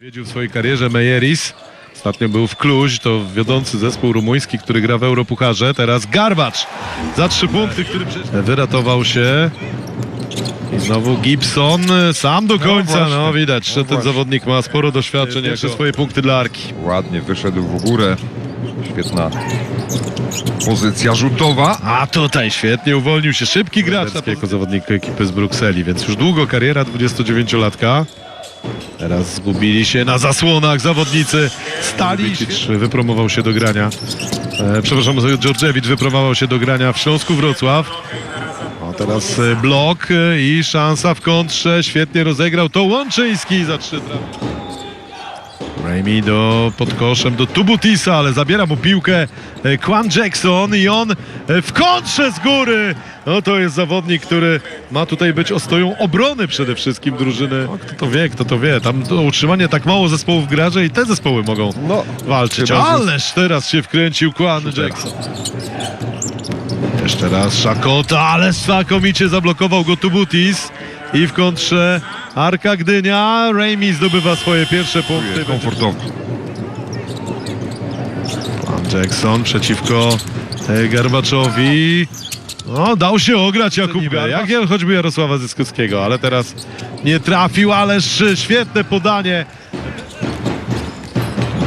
Wiedział w swojej karierze Mejeris. Ostatnio był w Kluź, to wiodący zespół rumuński, który gra w Europucharze. Teraz Garbacz za trzy punkty, który wyratował się. I znowu Gibson sam do końca. właśnie. No widać, że No ten właśnie. zawodnik ma sporo doświadczeń. Jeszcze swoje punkty dla Arki. Ładnie wyszedł w górę. Świetna pozycja rzutowa. A tutaj świetnie uwolnił się szybki gracz jako zawodnik ekipy z Brukseli, więc już długo kariera 29-latka. Teraz zgubili się na zasłonach zawodnicy Stali. Wypromował się do grania. E, przepraszam, Dżordżewicz wypromował się do grania w Śląsku Wrocław. A teraz e, blok e, i szansa w kontrze. Świetnie rozegrał to Łączyński za trzy trafi. Raimi do pod koszem do Tubutisa, ale zabiera mu piłkę e, Quan Jackson i on e, w kontrze z góry. No to jest zawodnik, który ma tutaj być ostoją obrony przede wszystkim drużyny. No, kto to wie, kto to wie. Tam to utrzymanie tak mało zespołów że i te zespoły mogą No, walczyć. Ależ teraz się wkręcił Quan Jackson. Jeszcze raz Szakota, ale znakomicie zablokował go Tubutis. I w kontrze Arka Gdynia. Raimi zdobywa swoje pierwsze punkty. komfortowo. Pan Jackson przeciwko e, Garbaczowi. No, dał się ograć Jakub G. Jak ja- choćby Jarosława Zyskowskiego, ale teraz nie trafił, ależ świetne podanie.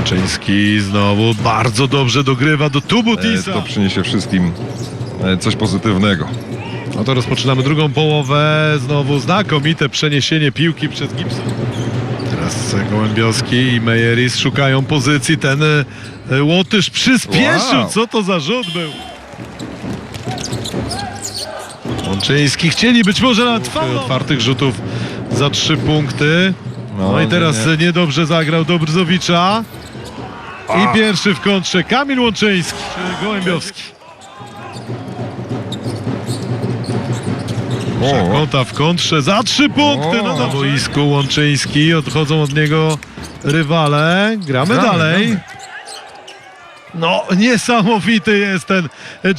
Czyński znowu bardzo dobrze dogrywa do E, Tubutisa. To przyniesie wszystkim e, coś pozytywnego. No to rozpoczynamy drugą połowę. Znowu znakomite przeniesienie piłki przez Gibson. Teraz Gołębioski i Mejeris szukają pozycji. Ten e, Łotysz przyspieszył. Wow. Co to za rzut był? Łączyński chcieli być może nawet otwartych rzutów za trzy punkty. No, No, i teraz nie, niedobrze zagrał do Brzozowicza. I pierwszy w kontrze Kamil Łączyński, Gołębiowski. O, Kota w kontrze za trzy punkty no na boisku Łączyński. Odchodzą od niego rywale. Gramy Gramy, dalej. gramy. No, niesamowity jest ten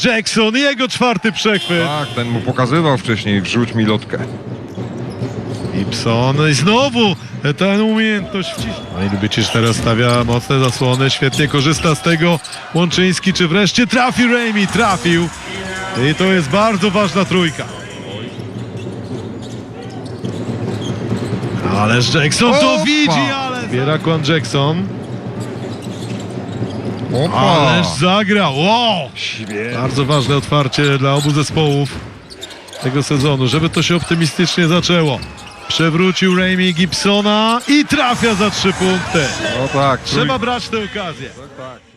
Jackson i jego czwarty przechwyt. tak, ten mu pokazywał wcześniej, wrzuć mi lotkę. Gibson i znowu ta umiejętność wciśnięcia. No i Lubicisz teraz stawia mocne zasłony, świetnie korzysta z tego Łączyński, czy wreszcie trafi Raimi, trafił. I to jest bardzo ważna trójka. Ależ Jackson to Opa! widzi, ale... Zbiera Quan Jackson, Opa! ależ zagrał, wow! Bardzo ważne otwarcie dla obu zespołów tego sezonu, żeby to się optymistycznie zaczęło. Przewrócił Raimi Gibsona i trafia za trzy punkty. No tak, Trzeba brać tę okazję. Tak, tak.